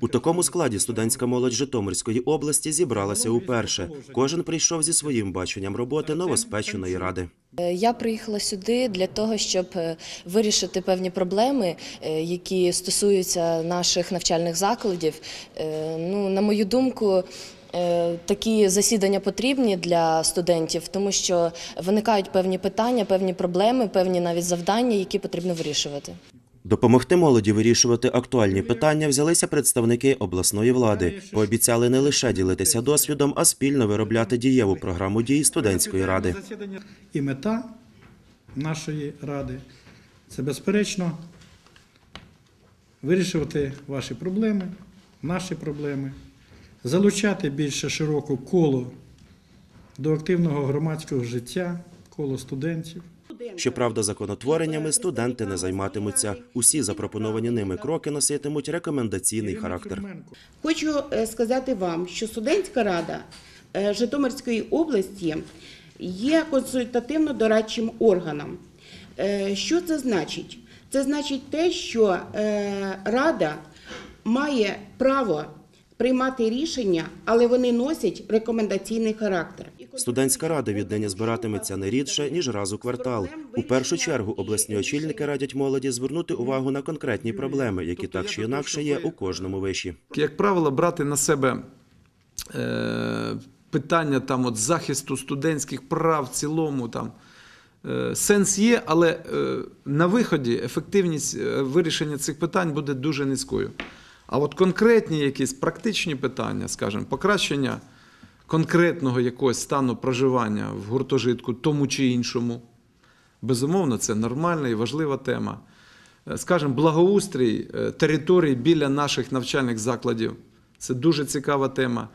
У такому складі студентська молодь Житомирської області зібралася уперше. Кожен прийшов зі своїм баченням роботи новоспеченої ради. Е, Я приїхала сюди для того, щоб е, вирішити певні проблеми, е, які стосуються наших навчальних закладів. Ну, на мою думку, такі засідання потрібні для студентів, тому що виникають певні питання, певні проблеми, певні навіть завдання, які потрібно вирішувати. Допомогти молоді вирішувати актуальні питання взялися представники обласної влади. Пообіцяли не лише ділитися досвідом, а спільно виробляти дієву програму дій студентської ради. І мета нашої ради це безперечно вирішувати ваші проблеми, наші проблеми, залучати більше широке коло до активного громадського життя, коло студентів. Щоправда, законотвореннями студенти не займатимуться. Усі запропоновані ними кроки носитимуть рекомендаційний характер. Хочу е, сказати вам, що студентська рада е, Житомирської області є консультативно-дорадчим органом. Е, Що це значить? Це значить те, що рада має право приймати рішення, але вони носять рекомендаційний характер. Студентська рада віднині збиратиметься не рідше ніж раз у квартал. У першу чергу обласні очільники радять молоді звернути увагу на конкретні проблеми, які так чи інакше є у кожному виші. як правило, брати на себе е, питання там, от, захисту студентських прав в цілому. Там, е, сенс є, але е, на виході ефективність вирішення цих питань буде дуже низькою. А от конкретні якісь практичні питання, скажімо, покращення конкретного якогось стану проживання в гуртожитку, тому чи іншому, безумовно, це нормальна і важлива тема. Е, Скажімо, благоустрій е, територій біля наших навчальних закладів. Це дуже цікава тема.